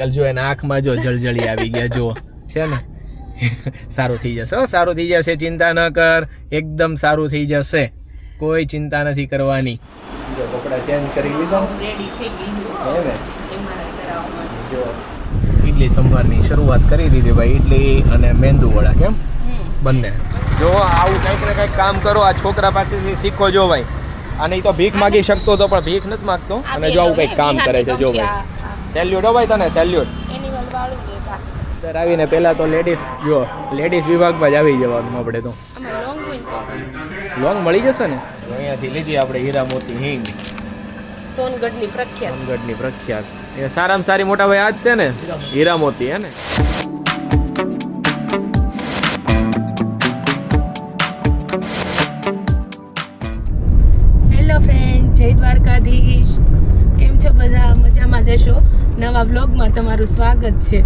Cycle જો એના આંખમાં જો જળજળી આવી ગયા જો છે ને? સારું થઈ જશે. સારું થઈ જશે. ચિંતા ન કર. એકદમ સારું થઈ જશે. કોઈ ચિંતા નથી કરવાની. જો કપડા ચેન્જ કરી લીધો. રેડી થઈ ગઈ જો ઈડલી સંભારની શરૂઆત કરી દીધી ભાઈ ઇડલી અને મેંદુ વડા કેમ? બંને. જો આવું કંઈક ને કંઈક કામ કરો. આ છોકરા પાસેથી શીખો જો ભાઈ. અને એ તો ભીખ માગી શકતો તો પણ ભીખ નથી માગતો. અને જો આવું કંઈક કામ કરે છે જો ભાઈ. સેલ્યુટ હો ભાઈ તને સેલ્યુટ એનિમલ વાળું કે કા? અંદર આવીને પહેલા તો લેડીઝ જો લેડીઝ વિભાગમાં જ આવી જવાનું આપણે તો. લોંગ મળી જશે ને? તો અહીંયાથી લીધી આપણે હીરા મોતી હિંગ. સોનગઢની પ્રખ્યાત. સોનગઢની પ્રખ્યાત. એ સારામાં સારી મોટા ભાઈ આ જ છે ને? હીરા મોતી હે ને? વ્લોગમાં તમારું સ્વાગત છે.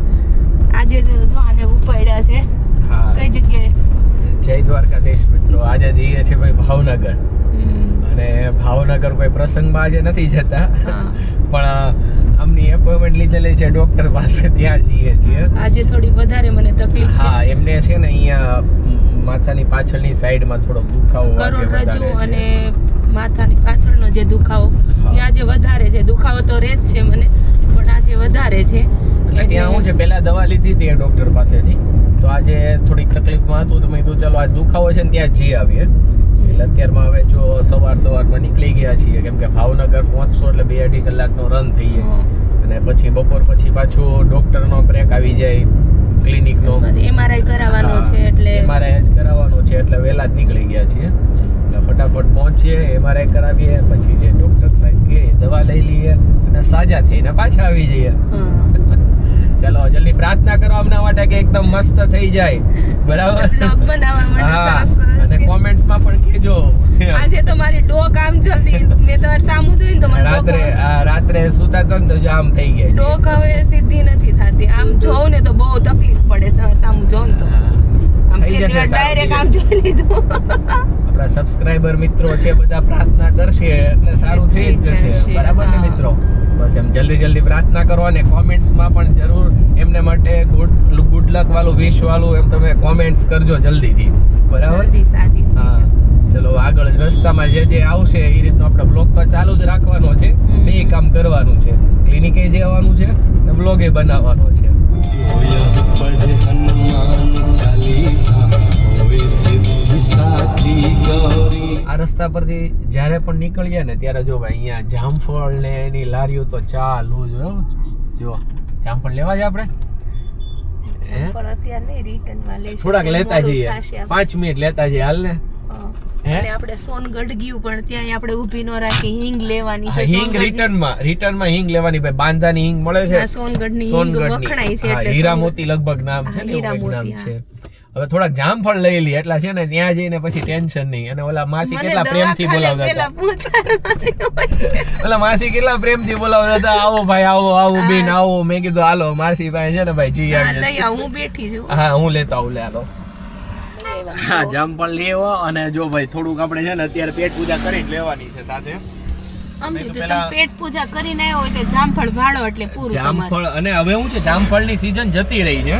આજે જો આને ઉપાડ્યા છે. કઈ જગ્યાએ? જય દ્વારકાધીશ મિત્રો. આજે જઈએ છીએ ભાઈ ભાવનગર. અને ભાવનગર કોઈ પ્રસંગમાં આજે નથી જતા. પણ આમની એપોઇન્ટમેન્ટ લીધેલી છે ડોક્ટર પાસે ત્યાં જઈએ છીએ. આજે થોડી વધારે મને તકલીફ હા એમને છે ને અહીંયા માથાની પાછળની સાઈડમાં થોડોક દુખાવો કરોડરજ્જુ અને માથાની પાછળનો જે દુખાવો. એ આજે વધારે છે. દુખાવો તો રહે જ છે મને પણ આજે વધારે છે. એટલે ત્યાં હું છે પહેલા દવા લીધી હતી ડોક્ટર પાસેથી. તો આજે થોડીક તકલીફમાં હતું તો મેં કીધું ચાલો આ દુખાવો છે ને ત્યાં જઈ આવીએ. એટલે અત્યારમાં હવે જો સવાર સવારમાં નીકળી ગયા છીએ કેમ કે ભાવનગર પહોંચશો એટલે બે અઢી કલાકનો રન થઈ જાય. અને પછી બપોર પછી પાછું ડોક્ટરનો બ્રેક આવી જાય ક્લિનિકનો એમઆરઆઈ કરાવવાનો છે એટલે મારે જ કરાવવાનો છે એટલે વહેલા જ નીકળી ગયા છીએ. એટલે ફટાફટ પહોંચીએ એમઆરઆઈ કરાવીએ પછી જે ડોક્ટર સાહેબ કે દવા લઈ લઈએ અને સાજા થઈને પાછા આવી જઈએ. ચલો જલ્દી પ્રાર્થના કરો આમના માટે કે એકદમ મસ્ત થઈ જાય. બરાબર? બ્લોગ બનાવવા માટે હા અને કોમેન્ટ્સમાં પણ કહેજો. આજે તો મારી ડોક આમ જલ્દી મેં તો સામું જોઈને તો મને રાત્રે આ રાત્રે સુતા હતા તો આમ થઈ ગયા છે. ડોક હવે સીધી નથી થતી. આમ જોઉં ને તો બહુ તકલીફ પડે તમારે સામું જોઉં તો. થઈ જશે ડાયરેક્ટ આમ જોઈ લીધું. આપણા સબસ્ક્રાઇબર મિત્રો છે બધા પ્રાર્થના કરશે એટલે સારું થઈ જ જશે. બરાબર ને મિત્રો? બસ એમ જલ્દી જલ્દી પ્રાર્થના કરો અને કોમેન્ટ્સમાં પણ જરૂર એમને માટે ગુડ ગુડ લક વાળું વિશ વાળું એમ તમે કોમેન્ટ્સ કરજો જલ્દીથી. બરાબર? સાચી હા. ચલો આગળ રસ્તામાં જે જે આવશે એ રીતનો આપણે બ્લોગ તો ચાલુ જ રાખવાનો છે. બે કામ કરવાનું છે. ક્લિનિકે જવાનું છે ને બ્લોગે બનાવવાનો છે. જોયા આ રસ્તા પરથી જ્યારે પણ નીકળીએ ને ત્યારે જો ભાઈ અહીંયા જામફળ ને એની લારીઓ તો ચાલુ જ. જો જામફળ લેવા જાય આપણે હે? પણ અત્યારે નહીં રિટર્નમાં લઈશું થોડાક લેતા જઈએ પાંચ મિનિટ લેતા જઈએ હાલ ને? અને આપણે સોનગઢ ગયું પણ ત્યાં આપણે ઊભી ન રાખી હિંગ લેવાની છે હિંગ. રિટર્નમાં રિટર્નમાં હિંગ લેવાની ભાઈ બાંધાની હિંગ મળે છે. આ સોનગઢની હિંગ વખણાય છે એટલે હીરા મોતી લગભગ નામ છે ને હીરા નામ છે. હવે થોડાક જામફળ લઈ લઈએ એટલા છે ને ત્યાં જઈને પછી ટેન્શન નહીં. અને ઓલા માસી કેટલા પ્રેમથી બોલાવતા હતા. ઓલા માસી કેટલા પ્રેમથી બોલાવતા હતા આવો ભાઈ આવો આવો બેન આવો. મેં કીધું હાલો માસી પાસે છે ને ભાઈ જી હું બેઠી છું. હા હું લેતા આવું લે હાલો. હા જામફળ લેવો અને જો ભાઈ થોડુંક આપણે છે ને અત્યારે પેટ પૂજા કરીને લેવાની છે સાથે. પેટ પૂજા કરીને આવ્યો જામફળ એટલે પૂરું તમારે. જામફળ અને હવે શું છે જામફળની સીઝન જતી રહી છે.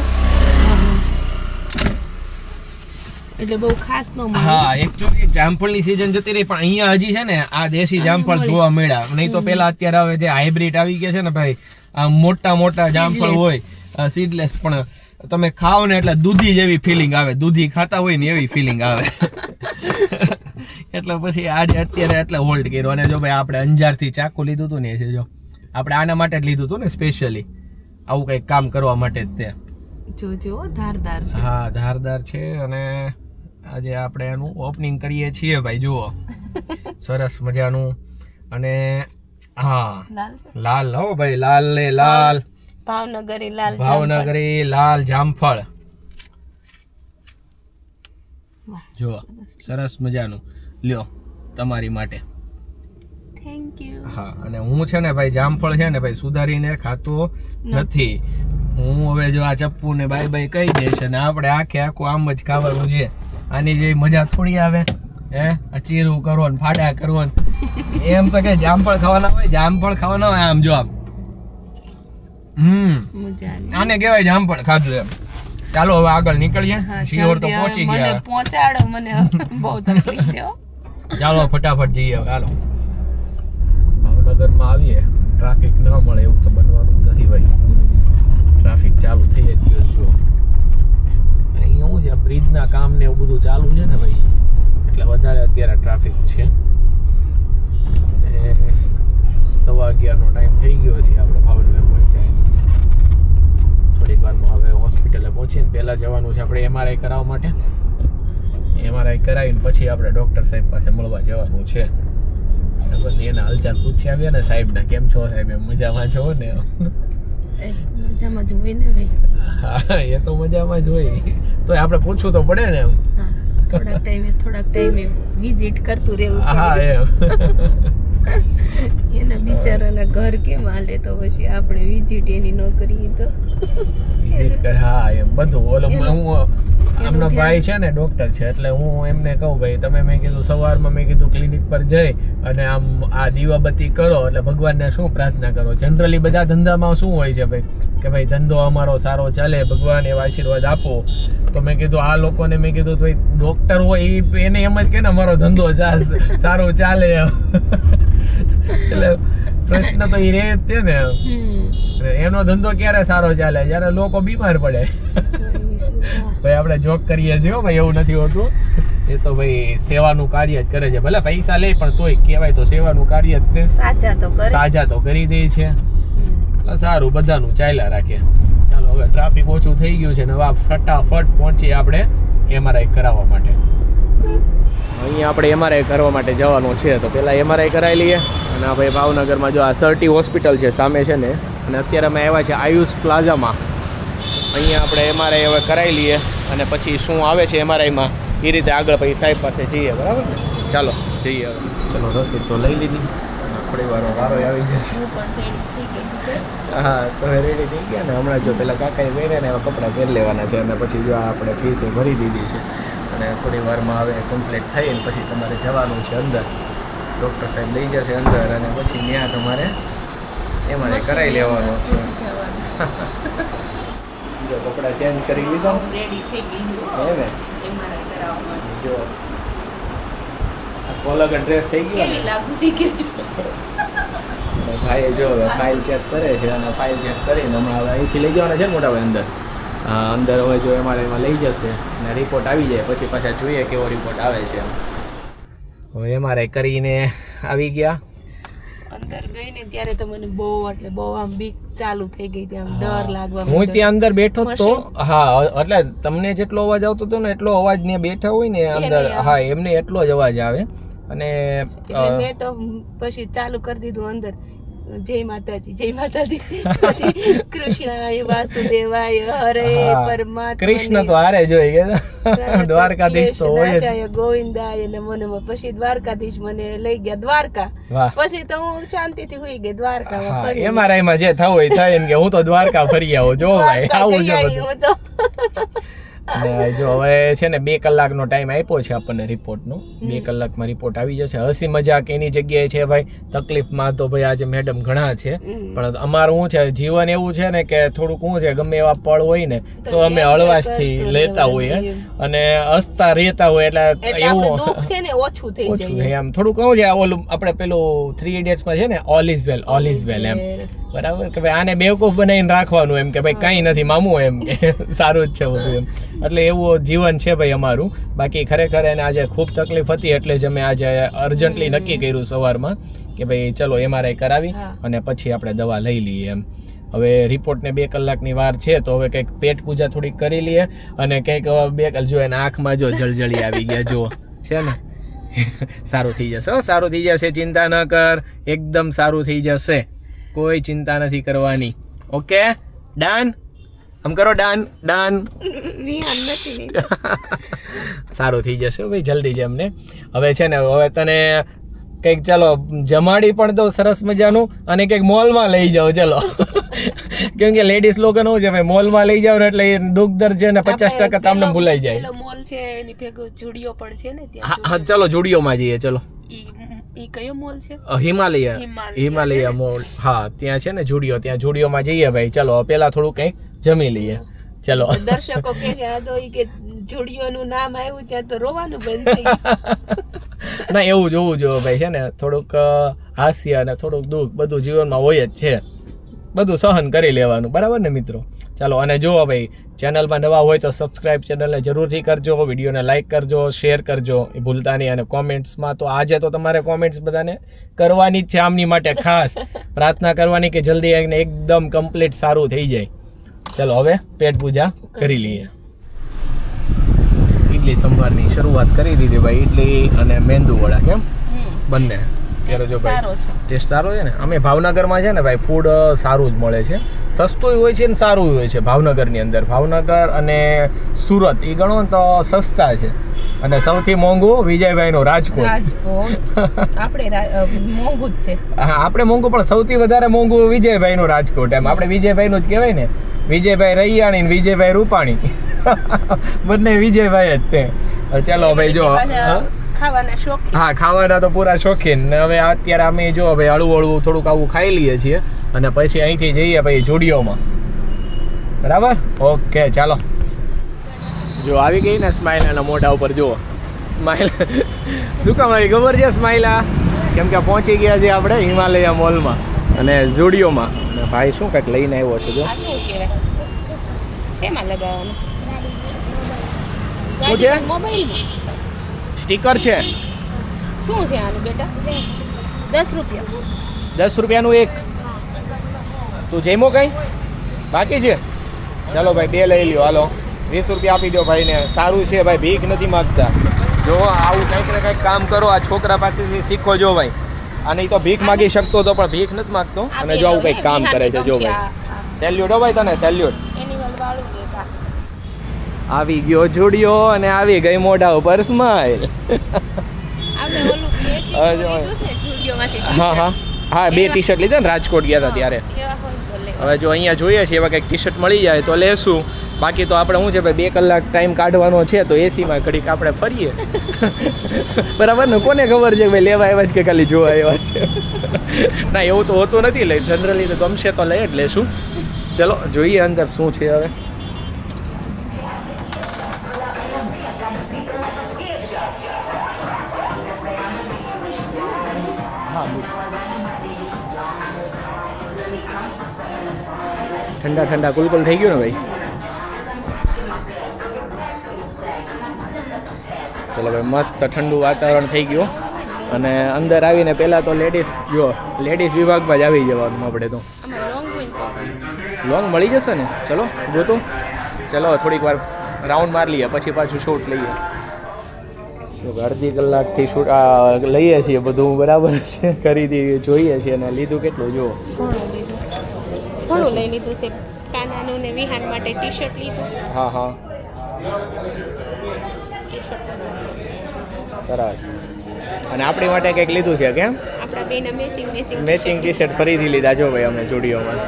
એટલે બહુ ખાસ ન હા એકચ્યુઅલી જામફળની સીઝન જતી રહી પણ અહીંયા હજી છે ને આ દેશી જામફળ જોવા મળ્યા. નહીં તો પેલા અત્યારે હવે જે હાઇબ્રિડ આવી ગયા છે ને ભાઈ આ મોટા મોટા જામફળ હોય સીડલેસ પણ તમે ખાઓ ને એટલે દૂધી જેવી ફિલિંગ આવે. દૂધી ખાતા હોય ને એવી ફિલિંગ આવે. એટલે પછી આજે અત્યારે એટલે હોલ્ડ કર્યો. અને જો ભાઈ આપણે અંજારથી ચાકુ લીધું હતું ને એ જો. આપણે આના માટે જ લીધું હતું ને સ્પેશિયલી આવું કંઈક કામ કરવા માટે જ તે. જોજો ધારદાર છે. હા ધારદાર છે અને આજે આપણે એનું ઓપનિંગ કરીએ છીએ ભાઈ જુઓ. સરસ મજાનું. અને હા લાલ લાલ હો ભાઈ લાલ ને લાલ. ભાવનગરી લાલ જામફળ. ભાવનગરી લાલ જામફળ. વાહ, જુઓ સરસ મજાનું. લ્યો તમારી માટે. થેન્ક યુ હા અને હું છે ને ભાઈ જામફળ છે ને ભાઈ સુધારીને ખાતો નથી. હું હવે જો આ ચપ્પુ ને બાય બાય કહી દઈશ અને આપણે આખે આખું આમ જ ખાવાનું છે. આની જે મજા થોડી આવે. હે? આ ચીરું કરો ને ફાડા કરો ને એમ તો કે જામફળ ખાવાના હોય જામફળ ખાવાના હોય આમ જો આમ. હમ. આને કહેવાય પણ ખાધું એમ. ચાલો હવે આગળ નીકળીએ. હા, શિહોર તો પહોંચી ગયા મને પહોંચાડો મને બહુ તકલીફ છે ચાલો ફટાફટ જઈએ હાલો. ભાવનગરમાં આવીએ. ટ્રાફિક ન મળે એવું તો બનવાનું જ નથી ભાઈ. ટ્રાફિક ચાલુ થઈ જ ગયો જો અહીંયા શું છે બ્રિજના કામ ને એવું બધું ચાલુ છે ને ભાઈ. એટલે વધારે અત્યારે ટ્રાફિક છે. સવા અગિયારનો ટાઈમ થઈ ગયો છે આપણે વારમાં હવે હોસ્પિટલે પહોંચીને પહેલાં જવાનું છે. આપણે એમઆરઆઈ કરાવવા માટે. એમઆરઆઈ કરાવીને પછી આપણે ડૉક્ટર સાહેબ પાસે મળવા જવાનું છે. બરાબર ને એના હાલચાલ પૂછી આવ્યા ને સાહેબના કેમ છો સાહેબ? એમ મજામાં છો ને? મજામાં જોઈ ને ભાઈ? હા એ તો મજામાં જ હોય. તો આપણે પૂછવું તો પડે ને એમ. થોડાક ટાઈમે થોડાક ટાઈમે વિઝિટ કરતું રહેવું હા એમ. એના બિચારાના ઘર કેમ હાલે તો પછી આપણે વિઝિટ એની ન કરીએ તો? વિઝિટ કરે હા એમ બધું. ઓલો હું આમનો ભાઈ છે ને ડોક્ટર છે એટલે હું એમને કહું ભાઈ તમે મેં કીધું સવારમાં મેં કીધું ક્લિનિક પર જઈ અને આમ આ દીવાબત્તી કરો એટલે ભગવાનને શું પ્રાર્થના કરો? જનરલી બધા ધંધામાં શું હોય છે ભાઈ? કે ભાઈ ધંધો અમારો સારો ચાલે ભગવાન એવા આશીર્વાદ આપો. તો મેં કીધું આ લોકોને મેં કીધું ભાઈ ડોક્ટર હોય એ એને એમ જ કે ને અમારો ધંધો સારો ચાલે. એટલે પ્રશ્ન તો એ રહે જ તે ને. એનો ધંધો ક્યારે સારો ચાલે? જ્યારે લોકો બીમાર પડે. ભાઈ આપણે જોક કરીએ છીએ ભાઈ એવું નથી હોતું. એ તો ભાઈ સેવાનું કાર્ય જ કરે છે. ભલે પૈસા લે પણ તોય કહેવાય તો સેવાનું કાર્ય જ તે. સાજા તો કરે. સાજા તો કરી દે છે. સારું બધાનું ચાલ્યા રાખે. ચાલો હવે ટ્રાફિક ઓછું થઈ ગયું છે ને વા ફટાફટ પહોંચીએ આપણે એમઆરઆઈ કરાવવા માટે. અહીંયા આપણે એમઆરઆઈ કરવા માટે જવાનું છે. તો પહેલાં એમઆરઆઈ કરાવી લઈએ. અને આ ભાઈ ભાવનગરમાં જો આ સરટી હોસ્પિટલ છે સામે છે ને અને અત્યારે અમે આવ્યા છે આયુષ પ્લાઝામાં. અહીંયા આપણે એમઆરઆઈ હવે કરાવી લઈએ. અને પછી શું આવે છે એમઆરઆઈમાં એ રીતે આગળ પછી સાહેબ પાસે જઈએ બરાબર ને? ચાલો જઈએ હવે. ચલો રસીદ તો લઈ લીધી. થોડી વારમાં વારો આવી જશે. હું તો રેડી થઈ ગયા ને. હમણાં જો પેલા કાકાએ પહેર્યા ને એવા કપડાં પહેરી લેવાના છે. અને પછી જો આ આપણે ફીસ ભરી દીધી છે. અને થોડી વારમાં હવે કમ્પ્લીટ થઈને પછી તમારે જવાનું છે અંદર. ડૉક્ટર સાહેબ લઈ જશે અંદર અને પછી ત્યાં તમારે એમાં કરાવી લેવાનું છે. જો કપડાં ચેન્જ કરી લીધો? હું થઈ ગઈ હે. ને. જો. કોલર ડ્રેસ થઈ ગયો કેવી લાગુ શીખે છો ભાઈ જો. ફાઇલ ચેક કરે છે અને ફાઇલ ચેક કરીને હમણાં અહીંથી લઈ જવાના છે મોટા ભાઈ અંદર? અંદર હવે જો એમાં એમાં લઈ જશે અને રિપોર્ટ આવી જાય પછી પાછા જોઈએ કેવો રિપોર્ટ આવે છે હવે અમારે કરીને આવી ગયા. અંદર ગઈ ને ત્યારે તો મને બહુ એટલે બહુ આમ બીક ચાલુ થઈ ગઈ હતી આમ ડર લાગવા હું ત્યાં અંદર બેઠો તો. હા એટલે તમને જેટલો અવાજ આવતો હતો ને એટલો અવાજ ને બેઠા હોય ને અંદર હા એમને એટલો જ અવાજ આવે. અને મેં તો પછી ચાલુ કરી દીધું અંદર. જય માતાજી જય માતાજી. કૃષ્ણાય વાસુદેવાય હરે પરમાત્મા કૃષ્ણ તો હારે જોઈ ગયા દ્વારકાધીશ તો હોય જ. ગોવિંદાય નમો મને પછી દ્વારકાધીશ મને લઈ ગયા દ્વારકા. પછી તો હું શાંતિથી હોઈ ગઈ દ્વારકામાં એમાં જે થવું હોય થાય કે હું તો દ્વારકા ફરી આવું જો ભાઈ આવું બધું. હું તો. ને જો હવે છે ને બે કલાકનો ટાઈમ આપ્યો છે આપણને રિપોર્ટનો બે કલાકમાં રિપોર્ટ આવી જશે. હસી મજાક એની જગ્યાએ છે ભાઈ. તકલીફમાં તો ભાઈ આજે મેડમ ઘણા છે. પણ અમારું શું છે જીવન એવું છે ને કે થોડુંક શું છે ગમે એવા પળ હોય ને તો અમે હળવાશથી લેતા હોઈએ. અને હસતા રહેતા હોય એટલે એવું છે ને ઓછું થઈ જાય. આમ થોડુંક કહું છે ઓલું આપણે પેલું થ્રી ઇડિયટ્સમાં છે ને all is well all is well એમ. બરાબર? કે ભાઈ આને બેવકૂફ બનાવીને રાખવાનું એમ કે ભાઈ કાંઈ નથી મામું એમ. કે સારું જ છે બધું એમ. એટલે એવું જીવન છે ભાઈ અમારું. બાકી ખરેખર એને આજે ખૂબ તકલીફ હતી એટલે જ અમે આજે અર્જન્ટલી નક્કી કર્યું સવારમાં કે ભાઈ ચલો એમઆરઆઈ કરાવી અને પછી આપણે દવા લઈ લઈએ એમ. હવે રિપોર્ટને બે કલાકની વાર છે તો હવે કંઈક પેટ પૂજા થોડીક કરી લઈએ અને કંઈક બે જો એના આંખમાં જો જળજળી આવી ગયા જો છે ને? સારું થઈ જશે. હો, સારું થઈ જશે ચિંતા ન કર. એકદમ સારું થઈ જશે. કોઈ ચિંતા નથી કરવાની. ઓકે? ડન આમ કરો ડન ડન નથી સારું થઈ જશે ભાઈ જલ્દી જ એમને. હવે છે ને હવે તને કંઈક ચાલો જમાડી પણ દઉં સરસ મજાનું અને કંઈક મોલમાં લઈ જાઓ ચલો. કેમ કે લેડીઝ લોકો શું છે ભાઈ મોલમાં લઈ જાવ ને એટલે દુઃખ દર છે ને પચાસ ટકા તમને ભૂલાઈ જાય. મોલ છે એની ભેગો જુડિયો પણ છે ને હા ચલો જુડિયોમાં જઈએ ચલો. ઈ ઈ કયો મોલ છે? હિમાલય હિમાલય હિમાલય મોલ. હા ત્યાં છે ને જુડિયો ત્યાં જુડિયોમાં જઈએ ભાઈ ચલો પેલા થોડું કંઈક જમી લઈએ. ચલો. દર્શકો કે છે આ તો ઈ કે જોડીઓનું નામ આવ્યું ત્યાં તો રોવાનું બંધ થઈ ના એવું જોવું જોઈએ ભાઈ છે ને થોડુંક હાસ્ય અને થોડુંક દુઃખ બધું જીવનમાં હોય જ છે. બધું સહન કરી લેવાનું બરાબર ને મિત્રો? ચાલો અને જુઓ ભાઈ ચેનલમાં નવા હોય તો સબસ્ક્રાઇબ ચેનલને જરૂરથી કરજો વિડીયોને લાઇક કરજો શેર કરજો એ ભૂલતા નહીં. અને કોમેન્ટ્સમાં તો આજે તો તમારે કોમેન્ટ્સ બધાને કરવાની જ છે આમની માટે ખાસ. પ્રાર્થના કરવાની કે જલ્દી આવીને એકદમ કમ્પ્લીટ સારું થઈ જાય. ચાલો હવે પેટ પૂજા કરી લઈએ. ઇડલી સંભારની શરૂઆત કરી દીધી ભાઈ ઇડલી અને મેંદુ વડા કેમ બંને. ત્યારે જો ભાઈ ટેસ્ટ સારો છે ને? અમે ભાવનગરમાં છે ને ભાઈ ફૂડ સારું જ મળે છે. સસ્તું હોય છે ને સારું હોય છે ભાવનગરની અંદર. ભાવનગર અને સુરત એ ગણો ને તો સસ્તા છે. અને સૌથી મોંઘું વિજયભાઈનું રાજકોટ. રાજકોટ. આપણે મોંઘું જ છે. હા આપણે મોંઘું પણ સૌથી વધારે મોંઘું વિજયભાઈનું રાજકોટ. એમ આપણે વિજયભાઈનું જ કહેવાય ને. વિજયભાઈ રૈયાણી ને વિજયભાઈ રૂપાણી. બંને વિજયભાઈ જ તે. ચાલો ભાઈ જો? ખાવાના શોખીન. હા ખાવાના તો પૂરા શોખીન. ને હવે અત્યારે અમે જો ભાઈ હળવું હળવું થોડુંક આવું ખાઈ લઈએ છીએ અને પછી અહીંથી જઈએ ભાઈ જોડીઓમાં બરાબર? ઓકે ચાલો. જો આવી ગઈ ને સ્માઇલ એના મોઢા ઉપર જુઓ. સ્માઇલ શું કામ આવી? ખબર છે સ્માઇલા કેમ કે પહોંચી ગયા છે આપણે હિમાલય મોલમાં અને ઝુડિયોમાં અને ભાઈ શું કંઈક લઈને આવ્યો છે જો. શું શેમાં લગાવવાનું? શું છે? મોબાઈલમાં. સ્ટીકર છે? શું છે આનું બેટા? દસ રૂપિયા. દસ રૂપિયાનું એક? તું જમ્યો કઈ? બાકી છે? ચાલો ભાઈ બે લઈ લ્યો હાલો. વીસ રૂપિયા આપી દો ભાઈને સારું છે ભાઈ ભીખ નથી માગતા. જો આવું કંઈક ને કંઈક કામ કરો આ છોકરા પાસેથી શીખો જો ભાઈ. અને એ તો ભીખ માગી શકતો તો પણ ભીખ નથી માગતો. અને જો આવું કંઈક કામ કરે છે જો ભાઈ. સેલ્યુટ હો ભાઈ તને સેલ્યુટ. આવી ગયો જોડિયો અને આવી ગઈ મોઢા ઉપર સ્માઈલ હા, જો. હા હા. બે ટી શર્ટ લીધા ને રાજકોટ ગયા હતા ત્યારે. હવે જો અહીંયા જોઈએ છીએ એવા કંઈક ટી શર્ટ મળી જાય તો લેશું. બાકી તો આપણે શું છે ભાઈ બે કલાક ટાઈમ કાઢવાનો છે તો એસીમાં ઘડીક આપણે ફરીએ. બરાબર ને? કોને ખબર છે ભાઈ લેવા આવ્યા છે કે ખાલી જોવા આવ્યા છે? ના એવું તો હોતું નથી લે જનરલી તો ગમશે તો લઈ જ લેશું. ચલો જોઈએ અંદર શું છે હવે. ઠંડા ઠંડા કુલકુલ થઈ ગયું ને ભાઈ? ચલો ભાઈ મસ્ત ઠંડુ વાતાવરણ થઈ ગયું. અને અંદર આવીને પહેલાં તો લેડીઝ જો લેડીઝ વિભાગમાં જ આવી જવાનું આપણે તો. લોંગ મળી જશે ને? ચલો જોતું. ચલો થોડીક વાર રાઉન્ડ માર લઈએ પછી પાછું શૂટ લઈએ. અડધી કલાકથી શૂટ આ લઈએ છીએ બધું બરાબર છે? ખરીદી જોઈએ છીએ અને લીધું કેટલું જુઓ. ઘણું લઈ લીધું છે. કાનાનું ને વિહાન માટે ટી શર્ટ લીધું. હા હા. સરસ. અને આપણી માટે કંઈક લીધું છે કેમ આપણા બેના matching matching matching T shirt ફરીથી લીધા. જો ભાઈ અમે જોડીઓમાં.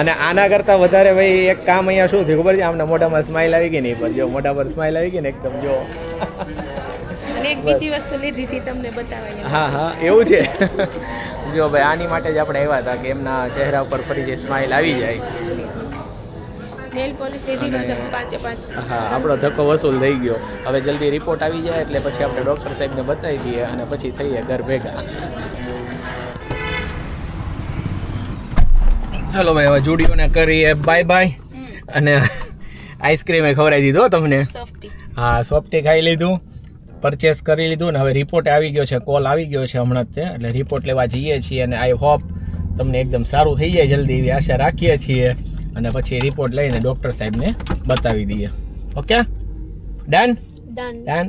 અને આના કરતાં વધારે ભાઈ એક કામ અહીંયા શું થયું ખબર છે? આમને મોઢામાં સ્માઇલ આવી ગઈ નહીં પર. જો મોઢા પર સ્માઇલ આવી ગઈ ને એકદમ જો. અને એક બીજી વસ્તુ લીધી છે તમને બતાવવાની. હા હા. એવું છે. જો ભાઈ આની માટે જ આપણે આવ્યા હતા કે એમના ચહેરા ઉપર ફરી જે સ્માઇલ આવી જાય. નેલ પોલિશ લીધી પાંચે પાંચ. હા આપણો ધક્કો વસૂલ થઈ ગયો. હવે જલ્દી રિપોર્ટ આવી જાય એટલે પછી આપણે ડૉક્ટર સાહેબને બતાવી દઈએ અને પછી થઈએ ઘર ભેગા. ચલો ભાઈ હવે જુડીઓને કરીએ. બાય બાય અને આઈસ્ક્રીમે ખવડાવી દીધો તમને? હા સોફ્ટી ખાઈ લીધું. પરચેસ કરી લીધું ને હવે રિપોર્ટ આવી ગયો છે કોલ આવી ગયો છે હમણાં જ તે. એટલે રિપોર્ટ લેવા જઈએ છીએ અને આઈ હોપ તમને એકદમ સારું થઈ જાય જલ્દી એવી આશા રાખીએ છીએ. અને પછી રિપોર્ટ લઈને ડૉક્ટર સાહેબને બતાવી દઈએ. ઓકે ડન ડન ડન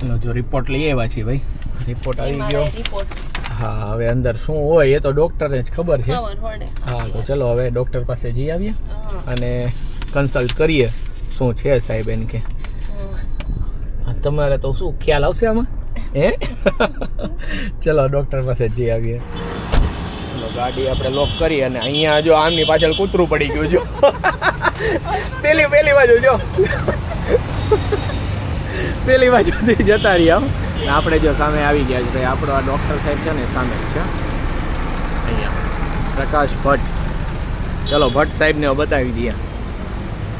ચલો જો રિપોર્ટ લઈ આવ્યા છીએ ભાઈ. રિપોર્ટ આવી ગયો. હા હવે અંદર શું હોય એ તો ડોક્ટરને જ ખબર છે. હા તો ચલો હવે ડૉક્ટર પાસે જઈ આવીએ અને કન્સલ્ટ કરીએ. શું છે સાહેબ એને કે? તમારે તો શું ખ્યાલ આવશે આમાં? હે? ચલો ડૉક્ટર પાસે જઈ આવીએ. ચલો, ગાડી આપણે લોક કરી અને અહીંયા જો આમની પાછળ કૂતરું પડી ગયું, જો. પેલી પેલી બાજુ, જો. પેલી બાજુથી જતા રહ્યા આપણે જો સામે આવી ગયા છે, ભાઈ, આપણો આ ડૉક્ટર સાહેબ છે ને સામે છે. અહીંયા. પ્રકાશ ભટ્ટ. ચલો, ભટ્ટ સાહેબને બતાવી દઈએ.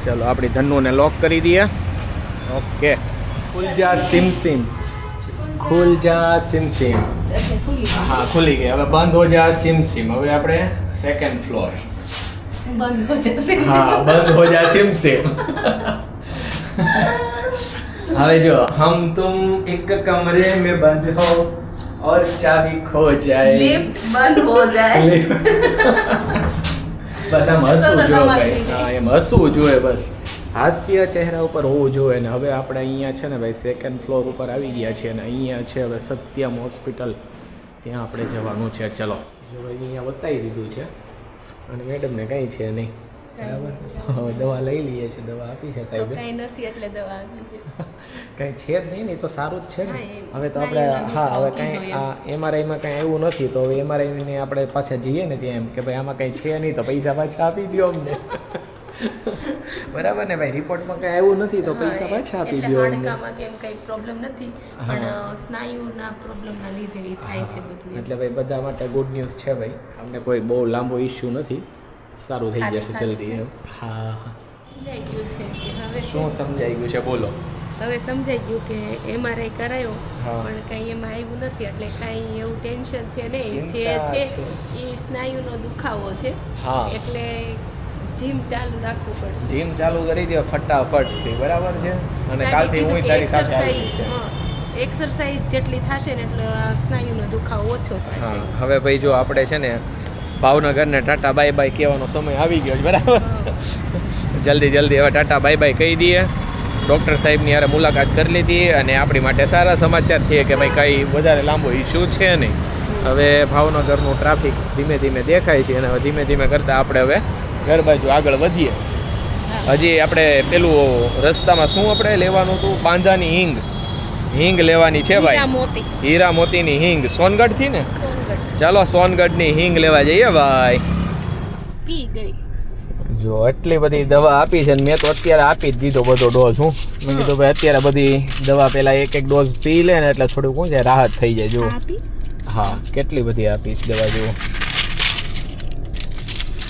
ચલો આપણી ધનુને લોક કરી દઈએ ઓકે ખુલજા સિમ સિમ ખુલજા સિમ સિમ એટલે ખુલી હા ખુલી ગઈ હવે બંધ હો જા સિમ સિમ હવે આપણે સેકન્ડ ફ્લોર બંધ હો જશે हाँ बंद हो जा सिम सिम હવે જો હમ તુમ એક કમરે में बंद हो और चाबी खो जाए લિફ્ટ બંધ હો જાય બસ તો હસવું જોઈએ ભાઈ. હા એમ હસવું જોઈએ બસ. હાસ્ય ચહેરા ઉપર હોવું જોઈએ ને હવે આપણે અહીંયા છે ને ભાઈ સેકન્ડ ફ્લોર ઉપર આવી ગયા છીએ અને અહીંયા છે હવે સત્યમ હોસ્પિટલ ત્યાં આપણે જવાનું છે. ચલો. જો ભાઈ અહીંયા બતાવી દીધું છે. અને મેડમને કંઈ છે નહીં. બરાબર? દવા લઈ લઈએ છીએ દવા આપી છે સાહેબ. કંઈ નથી એટલે દવા આપી છે. કંઈ છે જ નહીં ને તો સારું જ છે ને. હવે તો આપણે હા હવે કંઈ આ એમઆરઆઈમાં કંઈ એવું નથી તો હવે એમઆરઆઈને આપણે પાછા જઈએ ને ત્યાં એમ કે ભાઈ આમાં કંઈ છે નહીં તો પૈસા પાછા આપી દો અમને. બરાબર ને ભાઈ રિપોર્ટમાં કંઈ આવ્યું નથી તો પૈસા પાછા આપી દો હાડકામાં કેમ કઈ પ્રોબ્લેમ નથી પણ સ્નાયુના પ્રોબ્લેમના લીધે એ થાય છે બધું એટલે ભાઈ બધા માટે ગુડ ન્યૂઝ છે ભાઈ. અમને કોઈ બહુ લાંબો ઇશ્યુ નથી. સારું થઈ જશે જલ્દી હા સમજાઈ ગયું છે કે હવે શું સમજાઈ ગયું છે? બોલો. હવે સમજાઈ ગયું કે એમઆરઆઈ કરાયો પણ કાંઈ એમાં આવ્યું નથી એટલે કાંઈ એવું ટેન્શન છે નહીં. જે છે. એ સ્નાયુનો દુખાવો છે. હા. એટલે જીમ ચાલુ રાખવું પડશે. જીમ ચાલુ કરી દો ફટાફટથી. બરાબર છે? અને કાલથી હું તારી સાથે આવી છે. એક્સરસાઇઝ જેટલી થશે ને એટલે આ સ્નાયુનો દુખાવો ઓછો થશે. હવે ભાઈ જો આપણે છે ને ભાવનગરને ટાટા બાય બાય કહેવાનો સમય આવી ગયો છે બરાબર? જલ્દી જલ્દી હવે ટાટા બાય બાય કહી દઈએ. ડૉક્ટર સાહેબની યારે મુલાકાત કરી લીધી અને આપણી માટે સારા સમાચાર છે કે ભાઈ કંઈ વધારે લાંબો ઇસ્યુ છે નહીં. હવે ભાવનગરનું ટ્રાફિક ધીમે ધીમે દેખાય છે અને હવે ધીમે ધીમે કરતાં આપણે હવે ઘર બાજુ આગળ વધીએ. હજી આપણે પેલું રસ્તામાં શું આપણે લેવાનું હતું? બાંધાની હિંગ. હિંગ લેવાની છે ભાઈ. હીરા મોતીની હિંગ. સોનગઢથી ને? ચાલો સોનગઢની હિંગ લેવા જઈએ ભાઈ. પી ગઈ. જો એટલી બધી દવા આપી છે ને મેં તો અત્યારે આપી જ દીધો બધો ડોઝ હું. મેં કીધું ભાઈ અત્યારે બધી દવા પેલા એક એક ડોઝ પી લે ને એટલે થોડુંક હું છે રાહત થઈ જાય જો હા કેટલી બધી આપીશ દવા જુઓ.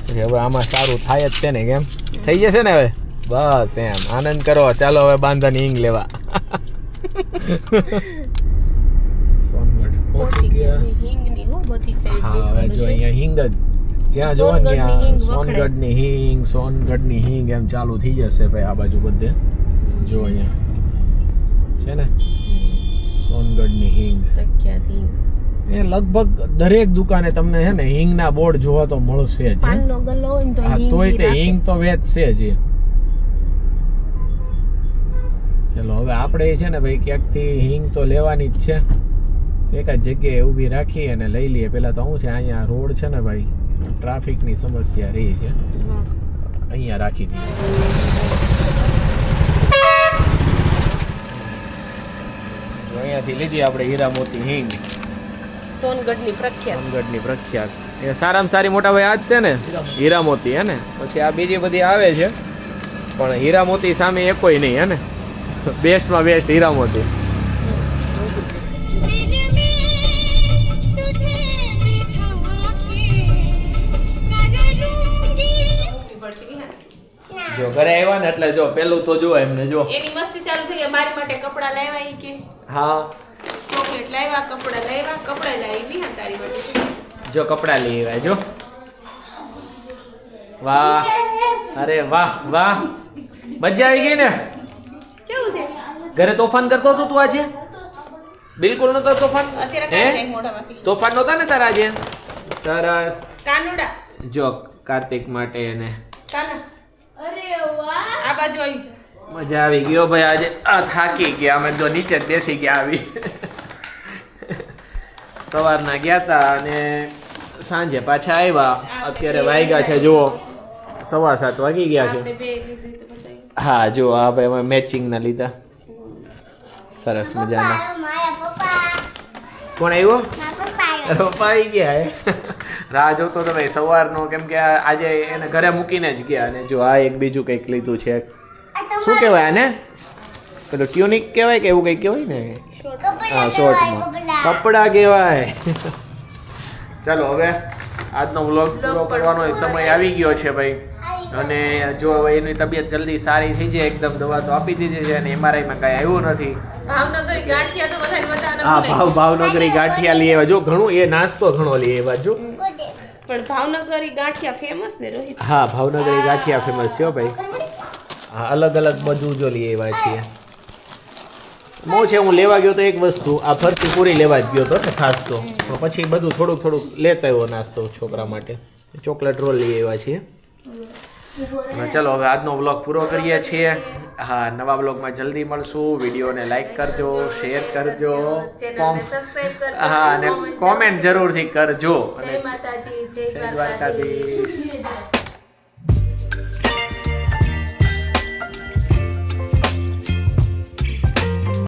હવે આમાં સારું થાય જ છે ને કેમ? થઈ જશે ને હવે? બસ એમ. આનંદ કરો. ચાલો હવે બાંધાની હિંગ લેવા. સોનગઢ પહોંચી ગયા. બધી સાઈડ હા જો અહીંયા હિંગ જ જ્યાં જોવો ને સોનગઢની હિંગ ત્યાં સોનગઢની હિંગ સોનગઢની હિંગ એમ ચાલુ થઈ જશે ભાઈ આ બાજુ બધે. જો અહીંયા. છે ને? સોનગઢની હિંગ. પ્રખ્યાત હિંગ. એ લગભગ દરેક દુકાને તમને છે ને હિંગના બોર્ડ જોવા તો મળશે જ. પાનનો ગલ્લો હોય તો હિંગ તોય તે હિંગ તો વેચશે જ. ચલો હવે આપણે છે ને ભાઈ ક્યાંકથી હિંગ તો લેવાની જ છે. એક જ જગ્યાએ ઊભી રાખી અને લઈ લઈએ. પેલા તો શું છે અહીંયા રોડ છે ને ભાઈ ટ્રાફિકની સમસ્યા રહી છે. અહીંયા રાખી જો અહીંયાથી લીધી આપણે હીરા મોતી હિંગ. સોનગઢની પ્રખ્યાત. સોનગઢની પ્રખ્યાત. એ સારામાં સારી મોટા ભાઈ આ જ છે ને હીરા મોતી હે ને? પછી આ બીજી બધી આવે છે. પણ હીરા મોતી સામે એકોય નહીં હે ને? બેસ્ટમાં બેસ્ટ હીરા મોતી ઘરે આવ્યા ને એટલે જો પેલું તો જો એમને જો. એની મસ્તી ચાલુ થઈ મારી માટે કપડા લાવ્યા ઈ કે. હા. ચોકલેટ લાવ્યા કપડા લાવ્યા કપડા લાવી બી તારી માટે. જો કપડાં લઈ આવ્યા જો. વાહ. અરે વાહ વાહ. મજા આવી ગઈ ને? કેવું છે? ઘરે તોફાન કરતો હતો તું આજે? બિલકુલ નતો તોફાન? તોફાન નતા ને તારા આજે? સરસ. કાનુડા. જો કાર્તિક માટે એને. કાના. બાજુ આવી છે મજા આવી ગયો ભાઈ આજે આ થાકી ગયા અમે તો નીચે જ બેસી ગયા આવી. સવારના ગયા હતા અને સાંજે પાછા આવ્યા. અત્યારે વાગ્યા છે જુઓ. સવા સાત વાગી ગયા છે. હા જુઓ આ ભાઈ અમે મેચિંગના લીધા. સરસ મજાના. કોણ આવ્યો? રોપાઈ ગયા રાહ જોતો તો ભાઈ સવારનો કેમ કે આજે એને ઘરે મૂકીને જ ગયા અને જો આ એક બીજું કંઈક લીધું છે. શું કહેવાય આને? પેલું ટ્યુનિક કહેવાય કે એવું કંઈક કહેવાય ને? હા શોર્ટમાં. કપડાં. કહેવાય. ચાલો હવે આજનો વ્લોગ પૂરો કરવાનો સમય આવી ગયો છે ભાઈ. અને જો એની તબિયત જલ્દી સારી થઈ જાય એકદમ દવા તો આપી દીધી છે અને એમઆરઆઈમાં કાંઈ આવ્યું નથી. ભાવનગર ગાંઠિયા તો બધાને બધાને હા ભાવ ભાવનગરી ગાંઠિયા લઈ આવ્યા. જો ઘણું એ નાસ્તો ઘણો લઈ આવ્યા જો. પણ ભાવનગરી ગાંઠિયા ફેમસ ને રોહિત? હા ભાવનગરી ગાંઠિયા ફેમસ છે હો ભાઈ. હા. અલગ અલગ બધું જો લઈ આવ્યા છીએ. મો છે હું લેવા ગયો તો એક વસ્તુ. આ ફરતી પૂરી લેવા જ ગયો તો ને ખાસ તો. પણ પછી બધું થોડુંક થોડુંક લેતા આવ્યો નાસ્તો છોકરા માટે. ચોકલેટ રોલ લઈ આવ્યા છીએ. ચલો હવે આજનો વ્લોગ પૂરો કરીએ છીએ. હા નવા બ્લોગમાં જલ્દી મળશું. વિડીયોને લાઈક કરજો શેર કરજો. હા અને કોમેન્ટ જરૂરથી કરજો. જય માતાજી જય દ્વારકાધીશ.